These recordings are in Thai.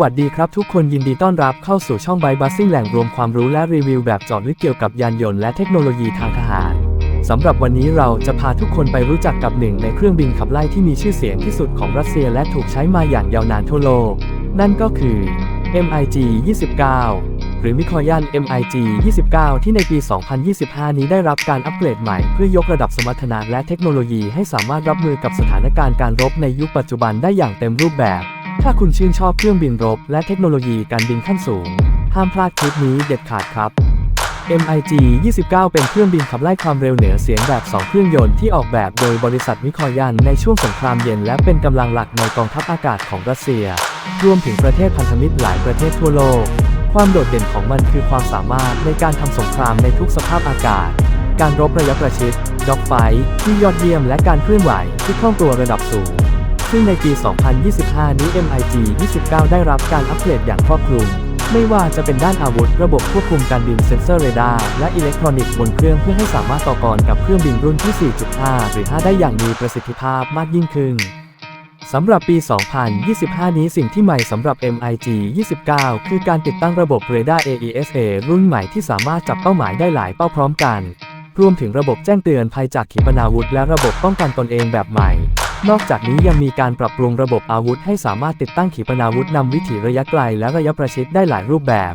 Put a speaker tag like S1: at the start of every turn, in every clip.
S1: วัสดีครับทุกคนยินดีต้อนรับเข้าสู่ช่องไบบัสซิ่งแหล่งรวมความรู้และรีวิวแบบเจอดลึกเกี่ยวกับยานยนต์และเทคโนโลยีทางทหาร สำหรับวันนี้เราจะพาทุกคนไปรู้จักกับหนึ่งในเครื่องบินขับไล่ที่มีชื่อเสียงที่สุดของรัสเซียและถูกใช้มาอย่างยาวนานทั่วโลก นั่นก็คือ MiG 29 หรือมิคอยัน MiG 29 ที่ในปี 2025 นี้ได้รับการอัปเกรดใหม่เพื่อยกระดับสมรรถนะและเทคโนโลยีให้สามารถรับมือกับสถานการณ์การรบในยุคปัจจุบันได้อย่างเต็มรูปแบบ ถ้าคุณชื่นชอบเครื่องบินรบ และเทคโนโลยีการบินขั้นสูง ห้ามพลาดคลิปนี้เด็ดขาดครับ MiG 29 เป็นเครื่องบินขับไล่ความเร็วเหนือเสียงแบบ 2 เครื่องยนต์ที่ออกแบบโดยบริษัทมิคอยันในช่วงสงครามเย็นและเป็นกำลังหลักในกองทัพอากาศของรัสเซีย รวมถึงประเทศพันธมิตรหลายประเทศทั่วโลก ความโดดเด่นของมันคือความสามารถในการทำสงครามในทุกสภาพอากาศ การรบระยะประชิดด็อกไฟที่ยอดเยี่ยมและการเคลื่อนไหวที่คล่องตัวระดับสูง ซึ่งในปี 2025 นี้ MiG 29 ได้รับการอัปเกรดอย่างครอบคลุม ไม่ว่าจะเป็นด้านอาวุธ ระบบควบคุมการบินเซ็นเซอร์เรดาร์ และอิเล็กทรอนิกส์บนเครื่องเพื่อให้สามารถต่อกรกับเครื่องบินรุ่นที่ 4.5 หรือ 5 ได้อย่างมีประสิทธิภาพมากยิ่งขึ้นสำหรับปี 2025 นี้สิ่งที่ใหม่สำหรับ MiG 29 คือการติดตั้งระบบเรดาร์ AESA รุ่นใหม่ที่สามารถจับเป้าหมายได้หลายเป้าพร้อมกัน รวมถึงระบบแจ้งเตือนภัยจากขีปนาวุธ และระบบป้องกันตนเองแบบใหม่ นอกจากนี้ยังมีการปรับปรุงระบบอาวุธให้สามารถติดตั้งขีปนาวุธนำวิถีระยะไกลและระยะประชิดได้หลายรูปแบบ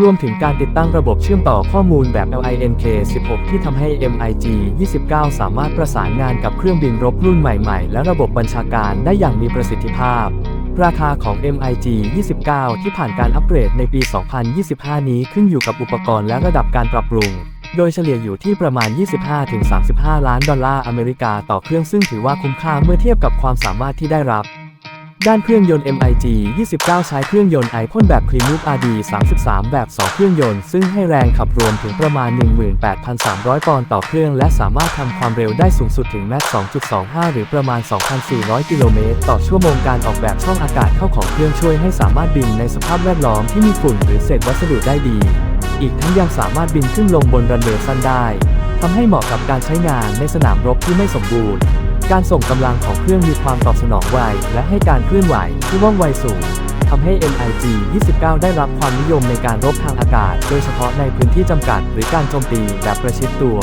S1: รวมถึงการติดตั้งระบบเชื่อมต่อข้อมูลแบบ LINK 16 ที่ทำให้ MiG 29 สามารถประสานงานกับเครื่องบินรบรุ่นใหม่ๆ และระบบบัญชาการได้อย่างมีประสิทธิภาพ ราคาของ MiG 29 ที่ผ่านการอัปเกรดในปี 2025 นี้ขึ้นอยู่กับอุปกรณ์และระดับการปรับปรุง โดยเฉลี่ยอยู่ที่ประมาณ 25-35 ล้านดอลลาร์อเมริกาต่อเครื่องซึ่งถือว่าคุ้มค่าเมื่อเทียบกับความสามารถที่ได้รับ ด้านเครื่องยนต์ MiG 29 ใช้เครื่องยนต์ไอพ่นแบบคลีนูป RD 33 แบบ 2 เครื่องยนต์ ซึ่งให้แรงขับรวมถึงประมาณ 18,300 ปอนด์ต่อเครื่อง และสามารถทำความเร็วได้สูงสุดถึงแมค2.25 หรือประมาณ 2,400 กิโลเมตรต่อชั่วโมงการออกแบบช่องอากาศเข้าของเครื่องช่วยให้สามารถบินในสภาพแวดล้อมที่มีฝุ่นหรือเศษวัสดุได้ดี อีกทั้งยังสามารถบินขึ้นลงบนรันเวย์สั้นได้ทำให้เหมาะกับการใช้งานในสนามรบที่ไม่สมบูรณ์ การส่งกำลังของเครื่องมีความตอบสนองไว และให้การเคลื่อนไหวที่ว่องไวสูงทำให้ MiG 29 ได้รับความนิยมในการรบทางอากาศ โดยเฉพาะในพื้นที่จำกัด หรือการโจมตีแบบประชิดตัว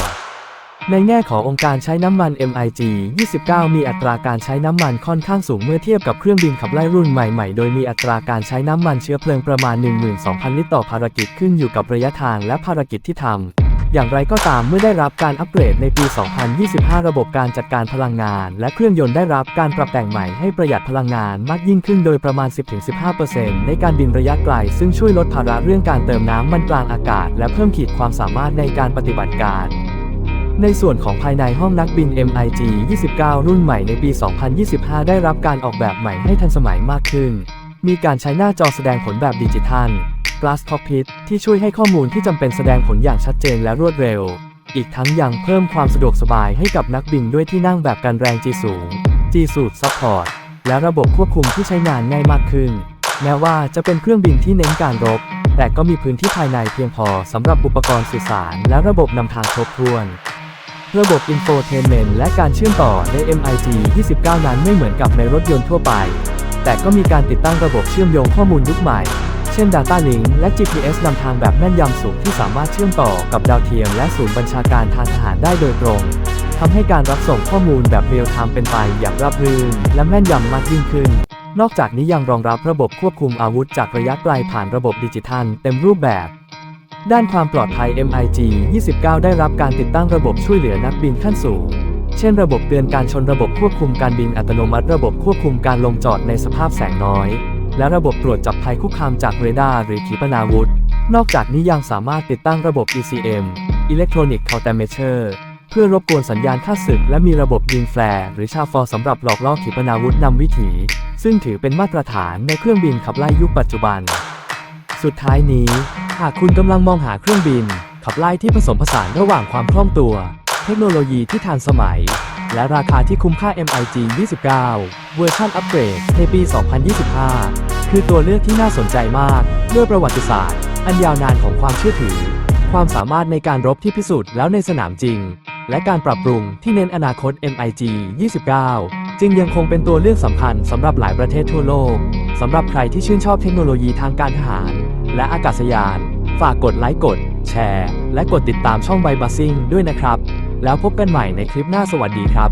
S1: ในแง่ขององค์การใช้น้ำมัน MiG 29 มีอัตราการใช้น้ำมันค่อนข้างสูงเมื่อเทียบกับเครื่องบินขับไล่รุ่นใหม่ๆ โดยมีอัตราการใช้น้ำมันเชื้อเพลิงประมาณ 12,000 ลิตรต่อภารกิจขึ้นอยู่กับระยะทางและภารกิจที่ทำ อย่างไรก็ตามเมื่อได้รับการอัปเกรดในปี 2025 ระบบการจัดการพลังงาน และเครื่องยนต์ได้รับการปรับแต่งใหม่ให้ประหยัดพลังงานมากยิ่งขึ้นโดยประมาณ 10-15%ในการบินระยะไกล ซึ่งช่วยลดภาระเรื่องการเติมน้ำมันกลางอากาศ และเพิ่มขีดความสามารถในการปฏิบัติการ ในส่วนของภายในห้องนักบิน MiG 29 รุ่นใหม่ในปี 2025 ได้รับการออกแบบใหม่ให้ทันสมัยมากขึ้น มีการใช้หน้าจอแสดงผลแบบดิจิทัล Glass Cockpit ที่ช่วยให้ข้อมูลที่จำเป็นแสดงผลอย่างชัดเจนและรวดเร็ว อีกทั้งยังเพิ่มความสะดวกสบายให้กับนักบินด้วยที่นั่งแบบกันแรง G สูง G Suite Support และระบบควบคุมที่ใช้งานง่ายมากขึ้น แม้ว่าจะเป็นเครื่องบินที่เน้นการรบ แต่ก็มีพื้นที่ภายในเพียงพอสำหรับอุปกรณ์สื่อสาร และระบบนำทางครบถ้วน ระบบ Infotainment และการเชื่อมต่อใน MiG 29 นั้นไม่เหมือนกับในรถยนต์ทั่วไป แต่ก็มีการติดตั้งระบบเชื่อมโยงข้อมูลยุคใหม่ เช่น Data Link และ GPS นำทางแบบแม่นยำสูงที่สามารถเชื่อมต่อกับดาวเทียมและศูนย์บัญชาการทางทหารได้โดยตรงทำให้การรับส่งข้อมูลแบบเรียลไทม์เป็นไปอย่างราบรื่นและแม่นยำมากยิ่งขึ้นนอกจากนี้ยังรองรับระบบควบคุมอาวุธจากระยะไกลผ่านระบบดิจิทัลเต็มรูปแบบ ด้านความปลอดภัย MiG 29 ได้รับการติดตั้งระบบช่วยเหลือนักบินขั้นสูง เช่นระบบเตือนการชนระบบควบคุมการบินอัตโนมัติ ระบบควบคุมการลงจอดในสภาพแสงน้อย และระบบตรวจจับภัยคุกคามจากเรดาร์หรือขีปนาวุธ นอกจากนี้ยังสามารถติดตั้งระบบ ECM Electronic Countermeasure เพื่อรบกวนสัญญาณค่าศึก และมีระบบยิงแฟร์หรือชาฟอร์สำหรับหลอกล่อขีปนาวุธนำวิถี ซึ่งถือเป็นมาตรฐานในเครื่องบินขับไล่ยุคปัจจุบัน สุดท้ายนี้ หากคุณกำลังมองหาเครื่องบิน ขับไล่ที่ผสมผสานระหว่างความคล่องตัว เทคโนโลยีที่ทันสมัย และราคาที่คุ้มค่า MiG 29 เวอร์ชันอัปเกรดในปี 2025 คือตัวเลือกที่น่าสนใจมากด้วยประวัติศาสตร์ อันยาวนานของความเชื่อถือ ความสามารถในการรบที่พิสูจน์แล้วในสนามจริง และการปรับปรุงที่เน้นอนาคต MiG 29 จึงยังคงเป็นตัวเลือกสำคัญสำหรับหลายประเทศทั่วโลกสำหรับใครที่ชื่นชอบเทคโนโลยีทางการทหาร และอากาศยาน ฝากกดไลค์กด แชร์ และกดติดตามช่องไบบัสซิ่งด้วยนะครับ แล้วพบกันใหม่ในคลิปหน้าสวัสดีครับ